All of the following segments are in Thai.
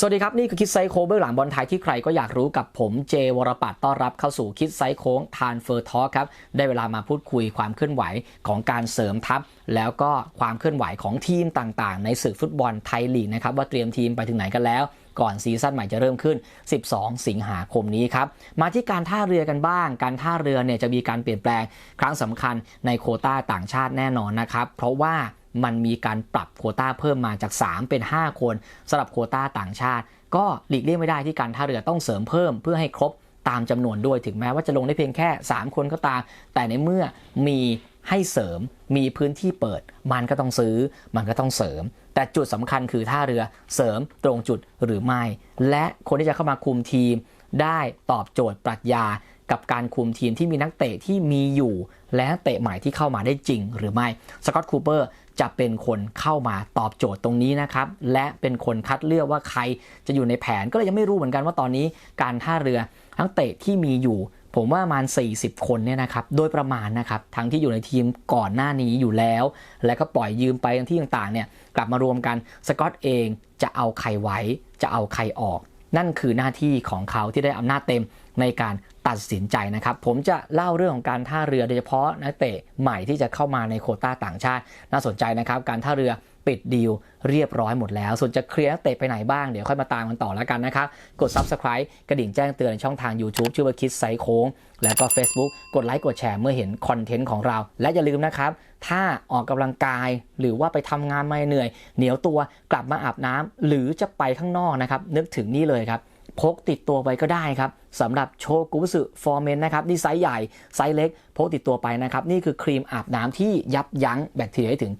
สวัสดีครับ นี่คือคิดไซโค้งเบื้องหลังบอลไทยที่ใครก็อยากรู้กับผมเจวรปัตต้อนรับเข้าสู่คิดไซโค้งทานเฟอร์ทอครับ ได้เวลามาพูดคุยความเคลื่อนไหวของการเสริมทัพ แล้วก็ความเคลื่อนไหวของทีมต่างๆ ในศึกฟุตบอลไทยลีกนะครับ ว่าเตรียมทีมไปถึงไหนกันแล้ว ก่อนซีซั่นใหม่จะเริ่มขึ้น 12 สิงหาคมนี้ครับมาที่การท่าเรือกันบ้าง การท่าเรือเนี่ยจะมีการเปลี่ยนแปลงครั้งสำคัญในโคต้าต่างชาติแน่นอนนะครับเพราะว่า มันมีการปรับโควต้าเพิ่มมาจาก 3 เป็น 5 คนสำหรับโควต้าต่างชาติ ก็หลีกเลี่ยงไม่ได้ที่การท่าเรือต้องเสริมเพิ่มเพื่อให้ครบตามจำนวนด้วยถึงแม้ว่าจะลงได้เพียงแค่ 3 คนก็ตาม แต่ในเมื่อมีให้เสริมมีพื้นที่เปิด มันก็ต้องซื้อ มันก็ต้องเสริม แต่จุดสำคัญคือท่าเรือเสริมตรงจุดหรือไม่ และคนที่จะเข้ามาคุมทีม ได้ตอบโจทย์ปรัชญากับการคุมทีมที่มีนักเตะที่มีอยู่ และนักเตะใหม่ที่เข้ามาได้จริงหรือไม่สกอตคูเปอร์จะเป็นคนเข้ามาตอบโจทย์ตรงนี้นะครับ และเป็นคนคัดเลือกว่าใครจะอยู่ในแผนก็เลยยังไม่รู้เหมือนกันว่าตอนนี้การท่าเรือนักเตะที่มีอยู่ ผมว่าประมาณ 40 คนเนี่ยนะครับโดยประมาณนะครับทั้งที่อยู่ในทีมก่อนหน้านี้อยู่แล้ว และก็ปล่อยยืมไปที่ต่างๆเนี่ยกลับมารวมกันสกอตเองจะเอาใครไว้จะเอาใครออก นั่นคือหน้าที่ของเขาที่ได้อำนาจเต็มในการ ตัดสินใจนะครับ ผมจะเล่าเรื่องของการท่าเรือโดยเฉพาะนักเตะใหม่ที่จะเข้ามาในโคต้าต่างชาติ น่าสนใจนะครับการท่าเรือปิดดีลเรียบร้อยหมดแล้ว ส่วนจะเคลียร์นักเตะไปไหนบ้างเดี๋ยวค่อยมาตามกันต่อแล้วกันนะครับ กด Subscribe กระดิ่งแจ้งเตือนช่องทาง YouTube ชื่อว่าคิดไซโค้ง แล้วก็ Facebook กดไลค์กดแชร์เมื่อเห็นคอนเทนต์ของเรา และอย่าลืมนะครับ ถ้าออกกำลังกายหรือว่าไปทำงานไม่เหนื่อย เหนียวตัวกลับมาอาบน้ำหรือจะไปข้างนอกนะครับนึกถึงนี่เลยครับ พกติดตัวไปก็ได้ครับสำหรับโชกุสึฟอร์เมนนะครับนี่ไซส์ใหญ่ ไซส์เล็ก พกติดตัวไปนะครับ นี่คือครีมอาบน้ำที่ยับยั้งแบคทีเรียได้ถึง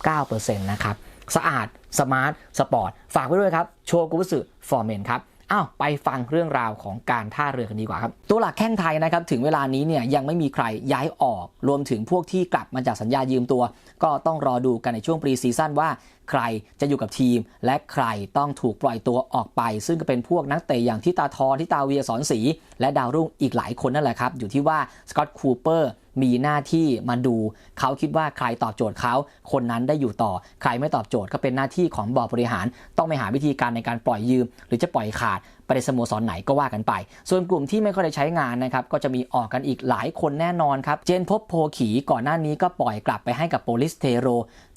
99%นะครับสะอาด สมาร์ท สปอร์ต ฝากไว้ด้วยครับ โชกุสึฟอร์เมนครับอ้าวไปฟังเรื่องราวของการท่าเรือกันดีกว่าครับ ตัวหลักแข้งไทยนะครับ ถึงเวลานี้เนี่ยยังไม่มีใครย้ายออก รวมถึงพวกที่กลับมาจากสัญญายืมตัว ก็ต้องรอดูกันในช่วงปรีซีซั่นว่า ใครจะอยู่กับทีม และใครต้องถูกปล่อยตัวออกไป ซึ่งก็เป็นพวกนักเตะอย่างทิตาทอทิตาเวียสอนศรีและดาวรุ่งอีกหลายคนนั่นแหละครับ อยู่ที่ว่าสกอตคูเปอร์มีหน้าที่มาดู เขาคิดว่าใครตอบโจทย์เขา คนนั้นได้อยู่ต่อ ใครไม่ตอบโจทย์ก็เป็นหน้าที่ของบอร์ดบริหาร ต้องไปหาวิธีการในการปล่อยยืม หรือจะปล่อยขาดไปในสโมสรไหนก็ว่ากันไป ส่วนกลุ่มที่ไม่ค่อยได้ใช้งานนะครับก็จะมีออกกันอีกหลายคนแน่นอนครับ เจนพบโพขีก่อนหน้านี้ก็ปล่อยกลับไปให้กับโปลิสเทโร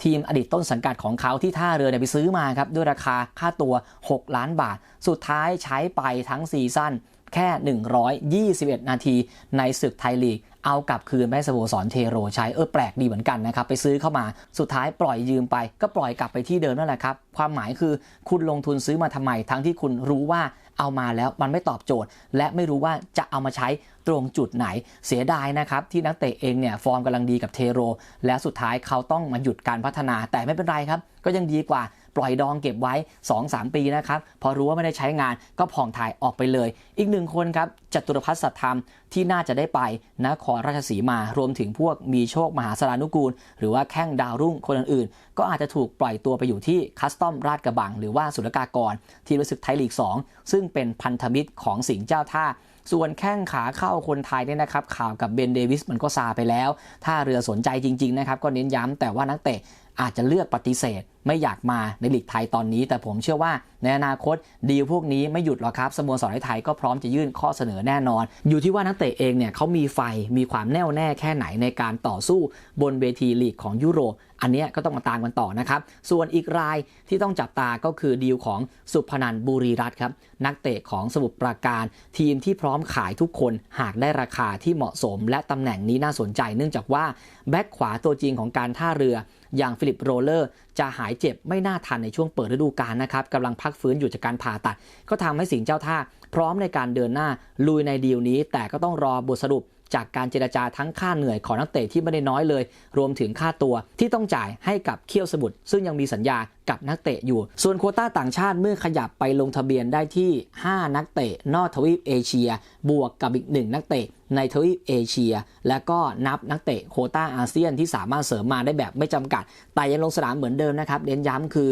ทีมอดีตต้นสังกัดของเขาที่ท่าเรือเนี่ยไปซื้อมาครับด้วยราคาค่าตัว 6 ล้านบาท สุดท้ายใช้ไปทั้งซีซั่นแค่ 121 นาทีในศึกไทยลีก เอากลับคืนไปให้สโมสรเทโรใช้เออแปลกดีเหมือนกันนะครับ ไปซื้อเข้ามาสุดท้ายปล่อยยืมไป ก็ปล่อยกลับไปที่เดิมนั่นแหละครับ ความหมายคือคุณลงทุนซื้อมาทำไม ทั้งที่คุณรู้ว่า เอามาแล้วมันไม่ตอบโจทย์ และไม่รู้ว่าจะเอามาใช้ตรงจุดไหนเสียดายนะครับ ที่นักเตะเองเนี่ยฟอร์มกำลังดีกับเทโร และสุดท้ายเขาต้องมาหยุดการพัฒนาแต่ไม่เป็นไรครับ ก็ยังดีกว่า ปล่อยดองเก็บไว้ 2-3 ปีนะครับ พอรู้ว่าไม่ได้ใช้งานก็ผ่องถ่ายออกไปเลย อีกหนึ่งคนครับจตุรพัฒน์สัตธรรมที่น่าจะได้ไปนครราชสีมารวมถึงพวกมีโชคมหาสารานุกูล หรือว่าแข้งดาวรุ่งคนอื่นๆ ก็อาจจะถูกปล่อยตัวไปอยู่ที่คัสตอมราชกระบัง หรือว่าสุลกากร ที่รู้สึกไทยลีก 2 ซึ่งเป็นพันธมิตรของสิงห์เจ้าท่าส่วนแข้งขาเข้าคนไทยเนี่ยนะครับ ข่าวกับเบนเดวิสมันก็ซาไปแล้ว ถ้าเรือสนใจจริง ๆ นะครับ ก็เน้นย้ำแต่ว่านักเตะอาจจะเลือกปฏิเสธ ไม่อยากมาในลีกไทยตอนนี้ แต่ผมเชื่อว่าในอนาคตดีลพวกนี้ไม่หยุดหรอกครับสโมสรในไทยก็พร้อมจะยื่นข้อเสนอแน่นอน อยู่ที่ว่านักเตะเองเนี่ยเขามีไฟมีความแน่วแน่แค่ไหนในการต่อสู้บนเวทีลีกของยุโรปอันนี้ก็ต้องมาตามกันต่อนะครับ ส่วนอีกรายที่ต้องจับตาก็คือดีลของสุพนันบุรีรัตน์ครับ นักเตะของสมุทรปราการ ทีมที่พร้อมขายทุกคนหากได้ราคาที่เหมาะสม และตำแหน่งนี้น่าสนใจ เนื่องจากว่าแบ็คขวาตัวจริงของการท่าเรืออย่างฟิลิปโรเลอร์ จะหายเจ็บไม่น่าทันในช่วงเปิดฤดูกาลนะครับกำลังพักฟื้นอยู่จากการผ่าตัด ก็ทำให้สิงห์เจ้าท่าพร้อมในการเดินหน้าลุยในดีลนี้ แต่ก็ต้องรอบทสรุป จากการเจรจาทั้งค่าเหนื่อยของนักเตะที่ไม่ได้น้อยเลย รวมถึงค่าตัวที่ต้องจ่ายให้กับเคี่ยวสมุทรซึ่งยังมีสัญญากับนักเตะอยู่ ส่วนโควต้าต่างชาติเมื่อขยับไปลงทะเบียนได้ที่ 5 นักเตะนอกทวีปเอเชีย บวกกับอีก 1 นักเตะในทวีปเอเชีย และก็นับนักเตะโควต้าอาเซียนที่สามารถเสริมมาได้แบบไม่จำกัด แต่ยังลงสนามเหมือนเดิมนะครับเน้นย้ำคือ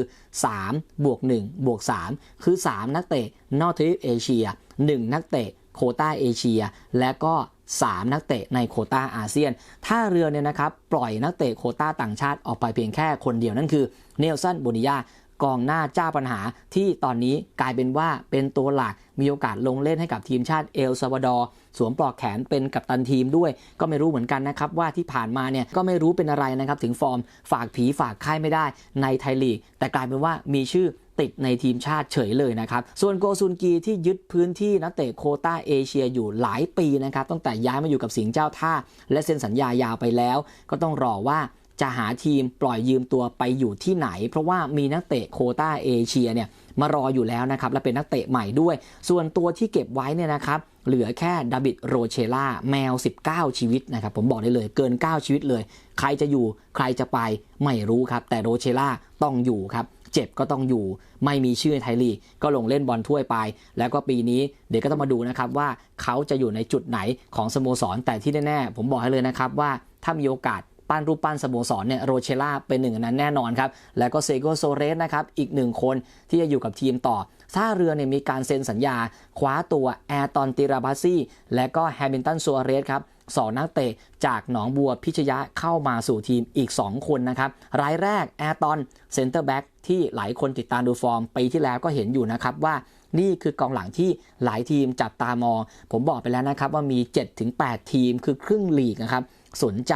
3 บวก 1 บวก 3 คือ 3 นักเตะนอกทวีปเอเชีย 1 นักเตะโควต้าเอเชีย และก็ 3 นักเตะในโคต้าอาเซียน ถ้าเรือเนี่ยนะครับปล่อยนักเตะโคต้าต่างชาติออกไปเพียงแค่คนเดียวนั่นคือเนลสันโบนิยากองหน้าเจ้าปัญหาที่ตอนนี้กลายเป็นว่าเป็นตัวหลักมีโอกาสลงเล่นให้กับทีมชาติเอลซาวาดอร์สวมปลอกแขนเป็นกัปตันทีมด้วย ก็ไม่รู้เหมือนกันนะครับ ว่าที่ผ่านมาเนี่ยก็ไม่รู้เป็นอะไรนะครับ ถึงฟอร์มฝากผีฝากค่ายไม่ได้ในไทยลีก แต่กลายเป็นว่ามีชื่อ ติดในทีมชาติเฉยเลยนะครับ ส่วนโกซุนกีที่ยึดพื้นที่นักเตะโคต้าเอเชียอยู่หลายปีนะครับ ตั้งแต่ย้ายมาอยู่กับสิงห์เจ้าท่า และเซ็นสัญญายาวไปแล้ว ก็ต้องรอว่าจะหาทีมปล่อยยืมตัวไปอยู่ที่ไหน เพราะว่ามีนักเตะโคต้าเอเชียเนี่ยมารออยู่แล้วนะครับ และเป็นนักเตะใหม่ด้วย ส่วนตัวที่เก็บไว้เนี่ยนะครับ เหลือแค่ดาบิดโรเชล่าแมว 19 ชีวิตนะครับ ผมบอกได้เลยเกิน 9 ชีวิตเลย ใครจะอยู่ใครจะไปไม่รู้ครับ แต่โรเชล่าต้องอยู่ครับ เจ็บก็ต้องอยู่ ไม่มีชื่อในไทยลีกก็ลงเล่นบอลถ้วยไป แล้วก็ปีนี้เดี๋ยวก็ต้องมาดูนะครับว่าเขาจะอยู่ในจุดไหนของสโมสร แต่ที่แน่ๆผมบอกให้เลยนะครับว่าถ้ามีโอกาสปั้นรูปปั้นสโมสรเนี่ยโรเชล่าเป็นหนึ่งนนั้นแน่นอนครับ แล้วก็เซโกโซเรสนะครับ อีกหนึ่งคนที่จะอยู่กับทีมต่อท่าเรือเนี่ยมีการเซ็นสัญญา คว้าตัวแอร์ตอนติราบาซี่ และก็แฮมิลตันซัวเรสครับสองนักเตะจากหนองบัวพิชยะเข้ามาสู่ทีมอีก 2 คนนะครับ รายแรกแอร์ตอนเซนเตอร์แบ็ก ที่หลายคนติดตามดูฟอร์มปีที่แล้วก็เห็นอยู่นะครับว่านี่คือกองหลังที่หลายทีมจับตามองผมบอกไปแล้วนะครับว่ามี 7-8 ทีมคือครึ่งลีกนะครับสนใจ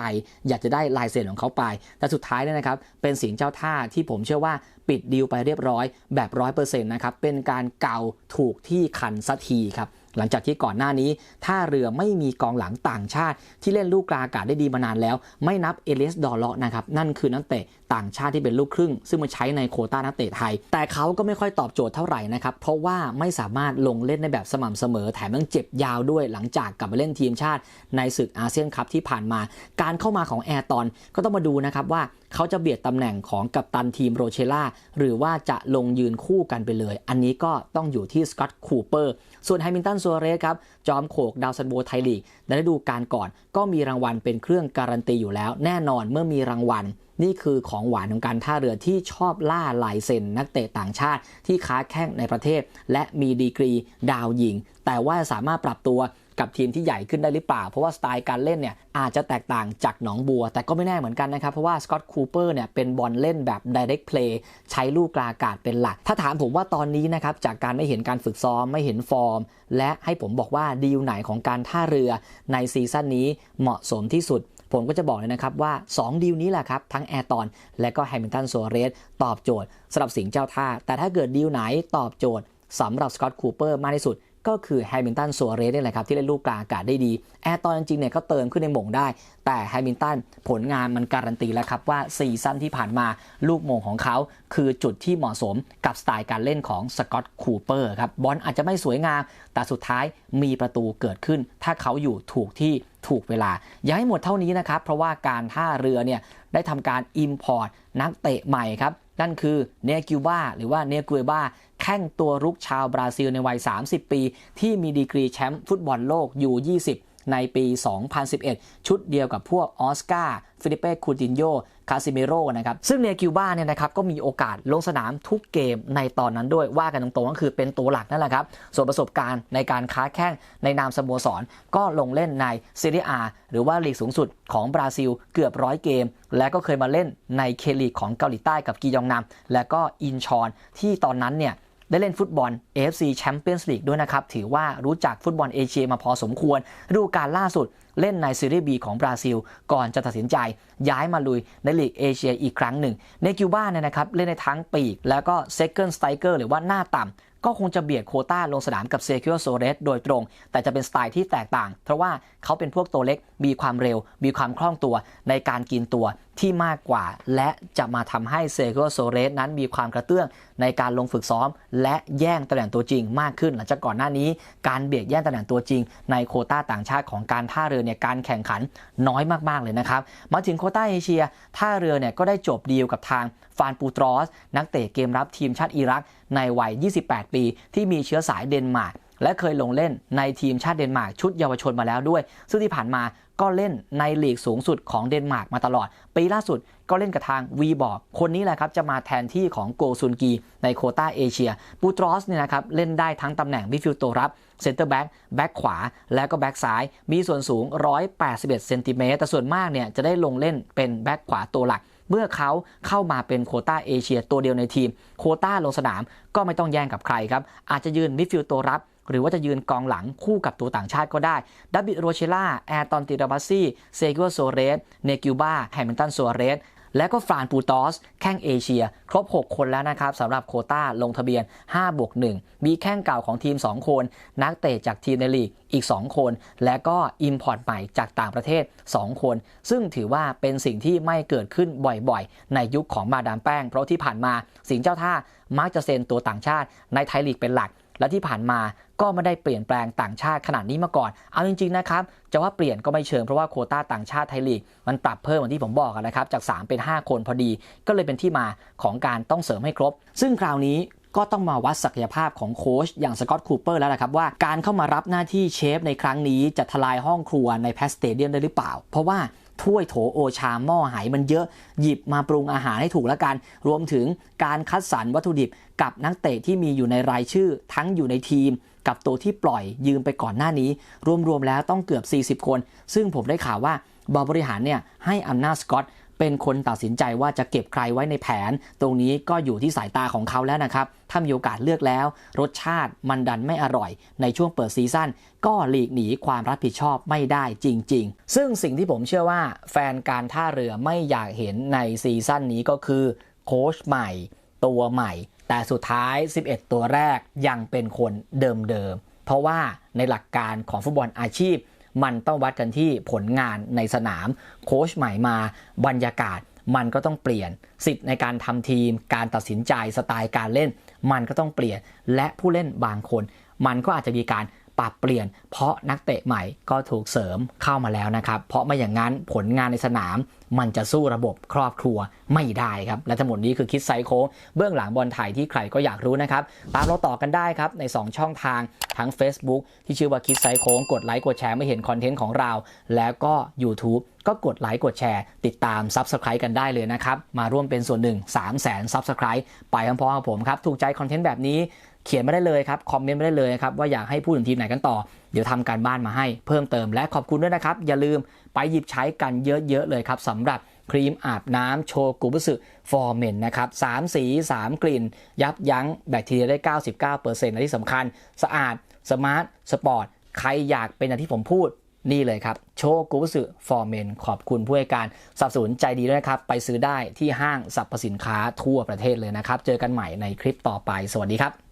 อยากจะได้ลายเซ็นของเขาไป แต่สุดท้ายเนี่ยนะครับ เป็นสิงเจ้าท่าที่ผมเชื่อว่าปิดดีลไปเรียบร้อยแบบร้อยเปอร์เซ็นต์นะครับ เป็นการเก่าถูกที่คันสักทีครับ หลังจากที่ก่อนหน้านี้ท่าเรือไม่มีกองหลังต่างชาติ ที่เล่นลูกกลางอากาศได้ดีมานานแล้ว ไม่นับเอเลสดอลเลาะนะครับ นั่นคือนักเตะ ต่างชาติที่เป็นลูกครึ่ง ซึ่งมาใช้ในโคต้านักเตะไทย แต่เขาก็ไม่ค่อยตอบโจทย์เท่าไหร่นะครับ เพราะว่าไม่สามารถลงเล่นในแบบสม่ำเสมอ แถมยังเจ็บยาวด้วยหลังจากกลับมาเล่นทีมชาติในศึกอาเซียนคัพที่ผ่านมา การเข้ามาของแอร์ตอนก็ต้องมาดูนะครับว่าเขาจะเบียดตำแหน่งของกัปตันทีมโรเชล่าหรือว่าจะลงยืนคู่กันไปเลย อันนี้ก็ต้องอยู่ที่สกอตคูเปอร์ส่วนไฮมิลตันซัวเรสครับจอมโขกดาวซันโบไทยลีกในฤดูกาลก่อน ก็มีรางวัลเป็นเครื่องการันตีอยู่แล้ว แน่นอนเมื่อมีรางวัล นี่คือของหวานของการท่าเรือที่ชอบล่าลายเซ็นนักเตะต่างชาติที่ค้าแข้งในประเทศ และมีดีกรีดาวยิง แต่ว่าสามารถปรับตัวกับทีมที่ใหญ่ขึ้นได้หรือเปล่า เพราะว่าสไตล์การเล่นเนี่ยอาจจะแตกต่างจากหนองบัว แต่ก็ไม่แน่เหมือนกันนะครับ เพราะว่าสกอตคูเปอร์เนี่ยเป็นบอลเล่นแบบ direct play ใช้ลูกกลาอากาศเป็นหลัก ถ้าถามผมว่าตอนนี้นะครับ จากการไม่เห็นการฝึกซ้อมไม่เห็นฟอร์ม และให้ผมบอกว่าดีลไหนของการท่าเรือในซีซั่นนี้เหมาะสมที่สุด ผมก็จะบอกเลยนะครับว่า 2 ดีลนี้แหละครับ ทั้งแอร์ตอน และก็แฮมิลตันโซเรสตอบโจทย์สำหรับสิงห์เจ้าท่า แต่ถ้าเกิดดีลไหนตอบโจทย์สำหรับสกอตคูเปอร์มากที่สุดก็คือแฮมิลตันโซเรสนี่แหละครับ ที่เล่นลูกกลางอากาศได้ดี แอร์ตอนจริงๆเนี่ยก็เติมขึ้นในหม่งได้ แต่แฮมิลตันผลงานมันการันตีแล้วครับว่าซีซั่นที่ผ่านมาลูกโมงของเขา คือจุดที่เหมาะสมกับสไตล์การเล่นของสกอตคูเปอร์ครับบอลอาจจะไม่สวยงาม แต่สุดท้ายมีประตูเกิดขึ้น ถ้าเขาอยู่ถูกที่ถูกเวลา อย่าให้หมดเท่านี้นะครับ เพราะว่าการท่าเรือเนี่ยได้ทำการ Import นักเตะใหม่ครับ นั่นคือเนกิวบาหรือว่าเนกุเบ้าแข้งตัวรุกชาวบราซิลในวัย 30 ปี ที่มีดีกรีแชมป์ฟุตบอลโลกอยู่ 20 ในปี 2011 ชุดเดียวกับพวกออสการ์ฟิลิเป้คูตินโยคาซิเมโรนะครับ ซึ่งเนกิวบ้าเนี่ยนะครับก็มีโอกาสลงสนามทุกเกมในตอนนั้นด้วยว่ากันตรงๆก็คือเป็นตัวหลักนั่นแหละครับ ส่วนประสบการณ์ในการค้าแข้งในนามสโมสร ก็ลงเล่นในซีเรียอาหรือว่าลีกสูงสุดของบราซิลเกือบร้อยเกม และก็เคยมาเล่นในเคลีกของเกาหลีใต้กับกียองนำและก็อินชอนที่ตอนนั้นเนี่ย ได้เล่นฟุตบอล AFC Champions League ด้วยนะครับ ถือว่ารู้จักฟุตบอลเอเชียมาพอสมควรฤดูกาลล่าสุดเล่นในซีรีส์ B ของบราซิล ก่อนจะตัดสินใจ ย้ายมาลุยในลีกเอเชียอีกครั้งหนึ่ง ในคิวบาเนี่ยนะครับ เล่นในทั้งปีก แล้วก็ second striker หรือว่าหน้าต่ำก็คงจะเบียดโคต้าลงสนามกับเซคิโอโซเรสโดยตรง แต่จะเป็นสไตล์ที่แตกต่าง เพราะว่าเขาเป็นพวกตัวเล็ก มีความเร็ว มีความคล่องตัวในการกินตัว ที่มากกว่า และจะมาทำให้เซโอโซเรสนั้นมีความกระเตื้องในการลงฝึกซ้อม และแย่งตำแหน่งตัวจริงมากขึ้น หลังจากก่อนหน้านี้ การเบียดแย่งตำแหน่งตัวจริง ในโคต้าต่างชาติของการท่าเรือเนี่ยการแข่งขันน้อยมากๆเลยนะครับมาถึงโคต้าเอเชียท่าเรือเนี่ยก็ได้จบดีลกับทางฟานปูตรอส นักเตะเกมรับทีมชาติอิรักในวัย 28 ปี ที่มีเชื้อสายเดนมาร์ก และเคยลงเล่นในทีมชาติเดนมาร์กชุดเยาวชนมาแล้วด้วย ซึ่งที่ผ่านมาก็เล่นในลีกสูงสุดของเดนมาร์กมาตลอด ปีล่าสุดก็เล่นกับทางวีบอร์คนนี้แหละครับ จะมาแทนที่ของโกซุนกีในโคต้าเอเชีย ปูตรอสเนี่ยนะครับ เล่นได้ทั้งตำแหน่งมิดฟิลด์ตัวรับเซนเตอร์แบ็กแบ็กขวา และก็แบ็กซ้าย มีส่วนสูง 181 เซนติเมตรแต่ส่วนมากเนี่ยจะได้ลงเล่นเป็นแบ็กขวาตัวหลัก เมื่อเขาเข้ามาเป็นโคต้าเอเชียตัวเดียวในทีม โคต้าลงสนามก็ไม่ต้องแย่งกับใครครับ อาจจะยืนมิดฟิลด์ตัวรับ หรือว่าจะยืนกองหลังคู่กับตัวต่างชาติก็ได้ดับบิโรเชล่าแอร์ตอนติราบัสซี่เซกิโอโซเรสเนกิวบาแฮมิลตันโซเรส และก็ฟรานปูตอส แข้งเอเชีย ครบ 6 คนแล้วนะครับสำหรับโคต้าลงทะเบียน5บวก1มีแข้งเก่าของทีม 2 คน นักเตะจากทีมในลีกอีก 2 คน และก็อิมพอร์ตใหม่จากต่างประเทศ 2 คน ซึ่งถือว่าเป็นสิ่งที่ไม่เกิดขึ้นบ่อยๆ ในยุคของมาดามแป้ง เพราะที่ผ่านมาสิงเจ้าท่ามักจะเซ็นตัวต่างชาติในไทยลีกเป็นหลัก และที่ผ่านมาก็ไม่ได้เปลี่ยนแปลงต่างชาติขนาดนี้มาก่อน เอาจริงๆนะครับจะว่าเปลี่ยนก็ไม่เชิงเพราะว่าโคต้าต่างชาติไทยลีกมันปรับเพิ่มเหมือนที่ผมบอกนะครับจาก 3 เป็น 5 คนพอดี ก็เลยเป็นที่มาของการต้องเสริมให้ครบ ซึ่งคราวนี้ก็ต้องมาวัดศักยภาพของโค้ชอย่างสกอตคูเปอร์แล้วละครับว่าการเข้ามารับหน้าที่เชฟในครั้งนี้จะทลายห้องครัวในแพสเตเดียมได้หรือเปล่า เพราะว่า ถ้วยโถโอชาหม้อไหมันเยอะหยิบมาปรุงอาหารให้ถูกแล้วกัน รวมถึงการคัดสรรวัตถุดิบกับนักเตะที่มีอยู่ในรายชื่อทั้งอยู่ในทีม กับตัวที่ปล่อยยืมไปก่อนหน้านี้ รวมๆแล้วต้องเกือบ 40 คน ซึ่งผมได้ข่าวว่าบอบริหารเนี่ยให้อำนาจสกอต เป็นคนตัดสินใจว่าจะเก็บใครไว้ในแผน ตรงนี้ก็อยู่ที่สายตาของเขาแล้วนะครับ ถ้ามีโอกาสเลือกแล้ว รสชาติมันดันไม่อร่อย ในช่วงเปิดซีซั่นก็หลีกหนีความรับผิดชอบไม่ได้จริง ๆ ซึ่งสิ่งที่ผมเชื่อว่าแฟนการท่าเรือไม่อยากเห็นในซีซั่นนี้ก็คือโค้ชใหม่ ตัวใหม่ แต่สุดท้าย 11 ตัวแรกยังเป็นคนเดิมๆเพราะว่าในหลักการของฟุตบอลอาชีพ มันต้องวัดกันที่ผลงานในสนาม โค้ชใหม่มาบรรยากาศมันก็ต้องเปลี่ยนสิทธิ์ในการทำทีม การตัดสินใจสไตล์การเล่น มันก็ต้องเปลี่ยนและผู้เล่นบางคน มันก็อาจจะมีการ ปรับเปลี่ยน เพราะนักเตะใหม่ก็ถูกเสริมเข้ามาแล้วนะครับ เพราะไม่อย่างนั้นผลงานในสนาม มันจะสู้ระบบครอบครัวไม่ได้ครับ และทั้งหมดนี้คือคิดไซโค้เบื้องหลังบอลไทยที่ใครก็อยากรู้นะครับ ตามเราต่อกันได้ครับ ใน 2 ช่องทางทั้ง Facebook ที่ชื่อว่าคิดไซโค้กดไลค์กดแชร์ไม่เห็นคอนเทนต์ของเรา แล้วก็ YouTube ก็กดไลค์กดแชร์ ติดตาม Subscribe กันได้เลยนะครับ มาร่วมเป็นส่วนหนึ่ง 3 0 0 0 0 0 Subscribe ไปพร้อมๆกับผมครับ ถูกใจคอนเทนต์แบบนี้ เขียนไม่ได้เลยครับคอมเมนต์ไม่ได้เลยครับว่าอยากให้พูดถึงทีมไหนกันต่อ เดี๋ยวทำการบ้านมาให้เพิ่มเติมและขอบคุณด้วยนะครับ อย่าลืมไปหยิบใช้กันเยอะๆเลยครับสำหรับครีมอาบน้ำโชกุบุสึฟอร์เมนนะครับสามสี 3 กลิ่น ยับยั้งแบคทีเรียได้ 99%และที่สำคัญ สะอาด สมาร์ท สปอร์ต ใครอยากเป็นอย่างที่ผมพูดนี่เลยครับ โชกุบุสึฟอร์เมนขอบคุณผู้ให้การสนับสนุนใจดีด้วยนะครับ ไปซื้อได้ที่ห้างสรรพสินค้าทั่วประเทศเลยนะครับ เจอกันใหม่ในคลิปต่อไป สวัสดีครับ